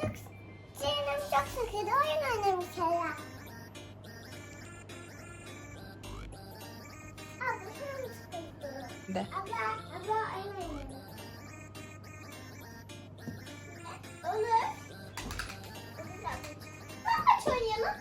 Çok canım çok sıkıldı. Oyun oynamış hala. Abla sana mı sıkıldı? De. Abla, abla oyun oynamış. Olur. Olur. Aç oynayalım.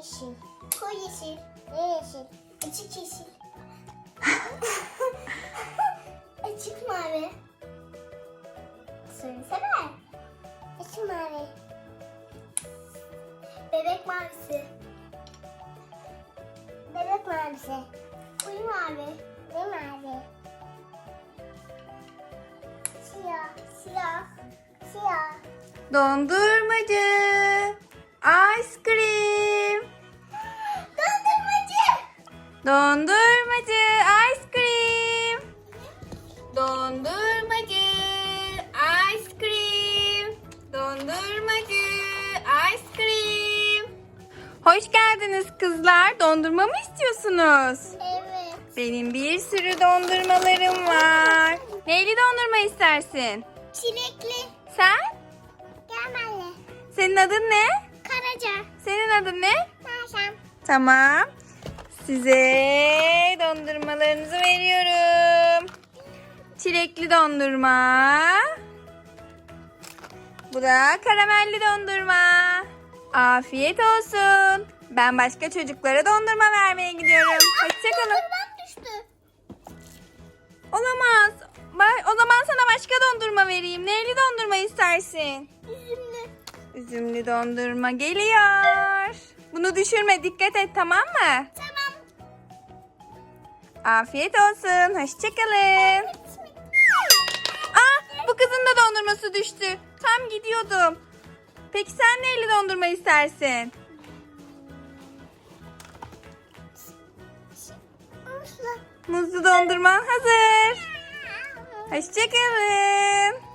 Yeşil. Koyu yeşil. Ne yeşil? Açık yeşil. Açık mavi. Söylesene. Açık mavi. Bebek mavisi. Bebek mavisi. Koyu mavi. Koyu mavi. Siyah. Siyah. Siyah. Dondurmacı. Ice cream. Dondurmacı. Ice cream. Dondurmacı. Ice cream. Dondurmacı. Ice cream. Hoş geldiniz kızlar. Dondurma mı istiyorsunuz? Evet. Benim bir sürü dondurmalarım var. Neyli dondurma istersin? Çilekli. Sen? Gelmeli. Senin adın ne? Karaca. Senin adın ne? Taşam. Tamam. Size dondurmalarınızı veriyorum. Çilekli dondurma. Bu da karamelli dondurma. Afiyet olsun. Ben başka çocuklara dondurma vermeye gidiyorum. Hoşçakalın. Düştü. Olamaz. Ba- O zaman sana başka dondurma vereyim. Neyli dondurma istersin? Üzümlü. Üzümlü dondurma geliyor. Bunu düşürme dikkat et tamam mı? Tamam. Afiyet olsun. Hoşçakalın. Aa, bu kızın da dondurması düştü. Tam gidiyordum. Peki sen neyle dondurma istersin? Muzlu dondurman hazır. Hoşçakalın.